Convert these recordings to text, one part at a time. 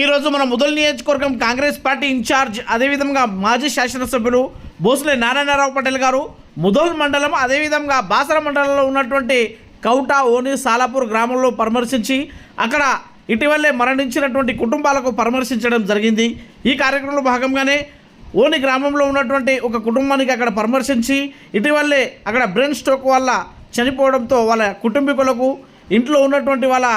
ఈరోజు మన ముదల్ నియోజకవర్గం కాంగ్రెస్ పార్టీ ఇన్ఛార్జ్ అదేవిధంగా మాజీ శాసనసభ్యులు బోసులే నారాయణరావు పటేల్ గారు ముదల్ మండలం అదేవిధంగా బాసర మండలంలో ఉన్నటువంటి కౌట ఓని సాలాపూర్ గ్రామంలో పరామర్శించి అక్కడ ఇటీవలే మరణించినటువంటి కుటుంబాలకు పరామర్శించడం జరిగింది. ఈ కార్యక్రమంలో భాగంగానే ఓని గ్రామంలో ఉన్నటువంటి ఒక కుటుంబానికి అక్కడ పరామర్శించి ఇటీవలే అక్కడ బ్రెయిన్ స్ట్రోక్ వల్ల చనిపోవడంతో వాళ్ళ కుటుంబీకులకు ఇంట్లో ఉన్నటువంటి వాళ్ళ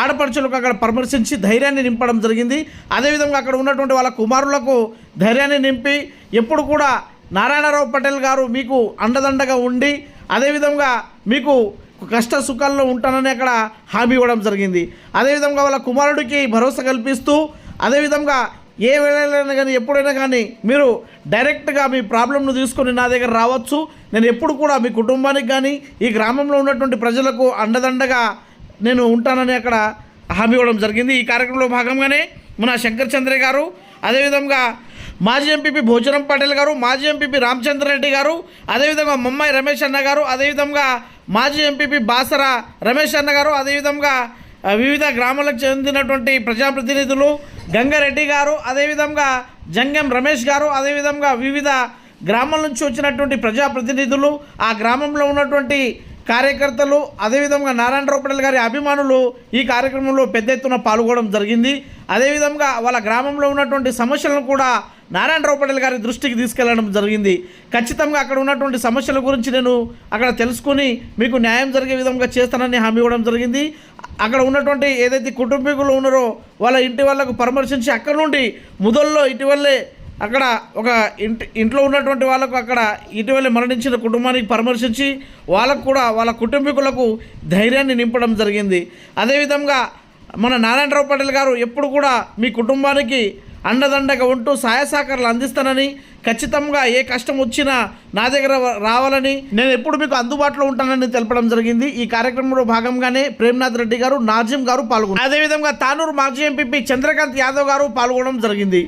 ఆడపడుచులకు అక్కడ పరామర్శించి ధైర్యాన్ని నింపడం జరిగింది. అదేవిధంగా అక్కడ ఉన్నటువంటి వాళ్ళ కుమారులకు ధైర్యాన్ని నింపి ఎప్పుడు కూడా నారాయణరావు పటేల్ గారు మీకు అండదండగా ఉండి అదేవిధంగా మీకు కష్ట సుఖాల్లో ఉంటానని అక్కడ హామీ ఇవ్వడం జరిగింది. అదేవిధంగా వాళ్ళ కుమారుడికి భరోసా కల్పిస్తూ అదేవిధంగా ఏ వేళైనా కానీ ఎప్పుడైనా కానీ మీరు డైరెక్ట్గా మీ ప్రాబ్లంను తీసుకొని నా దగ్గర రావచ్చు. నేను ఎప్పుడు కూడా మీ కుటుంబానికి కానీ ఈ గ్రామంలో ఉన్నటువంటి ప్రజలకు అండదండగా నేను ఉంటానని అక్కడ హామీ ఇవ్వడం జరిగింది. ఈ కార్యక్రమంలో భాగంగానే మన శంకర్ చంద్ర గారు అదేవిధంగా మాజీ ఎంపీపీ భోజనం పటేల్ గారు మాజీ ఎంపీపీ రామచంద్రరెడ్డి గారు అదేవిధంగా మమ్మాయి రమేష్ అన్న గారు అదేవిధంగా మాజీ ఎంపీపీ బాసర రమేష్ అన్న గారు అదేవిధంగా వివిధ గ్రామాలకు చెందినటువంటి ప్రజాప్రతినిధులు గంగారెడ్డి గారు అదేవిధంగా జంగం రమేష్ గారు అదేవిధంగా వివిధ గ్రామాల నుంచి వచ్చినటువంటి ప్రజాప్రతినిధులు ఆ గ్రామంలో ఉన్నటువంటి కార్యకర్తలు అదేవిధంగా నారాయణరావు పటేల్ గారి అభిమానులు ఈ కార్యక్రమంలో పెద్ద ఎత్తున పాల్గొనడం జరిగింది. అదేవిధంగా వాళ్ళ గ్రామంలో ఉన్నటువంటి సమస్యలను కూడా నారాయణరావు పటేల్ గారి దృష్టికి తీసుకెళ్ళడం జరిగింది. ఖచ్చితంగా అక్కడ ఉన్నటువంటి సమస్యల గురించి నేను అక్కడ తెలుసుకుని మీకు న్యాయం జరిగే విధంగా చేస్తానని హామీ ఇవ్వడం జరిగింది. అక్కడ ఉన్నటువంటి ఏదైతే కుటుంబీకులు ఉన్నారో వాళ్ళ ఇంటి వాళ్ళకు పరామర్శించి అక్కడ నుండి ముదల్లో ఇటీవలే అక్కడ ఒక ఇంటి ఇంట్లో ఉన్నటువంటి వాళ్ళకు అక్కడ ఇటీవల మరణించిన కుటుంబానికి పరామర్శించి వాళ్ళకు కూడా వాళ్ళ కుటుంబీకులకు ధైర్యాన్ని నింపడం జరిగింది. అదేవిధంగా మన నారాయణరావు పటేల్ గారు ఎప్పుడు కూడా మీ కుటుంబానికి అండదండగా ఉంటూ సహాయ సహకారాలు అందిస్తానని ఖచ్చితంగా ఏ కష్టం వచ్చినా నా దగ్గర రావాలని నేను ఎప్పుడు మీకు అందుబాటులో ఉంటానని తెలపడం జరిగింది. ఈ కార్యక్రమంలో భాగంగానే ప్రేమ్నాథ్ రెడ్డి గారు నాజిం గారు పాల్గొన్నారు. అదేవిధంగా తానూరు మాజీ ఎంపీ చంద్రకాంత్ యాదవ్ గారు పాల్గొనడం జరిగింది.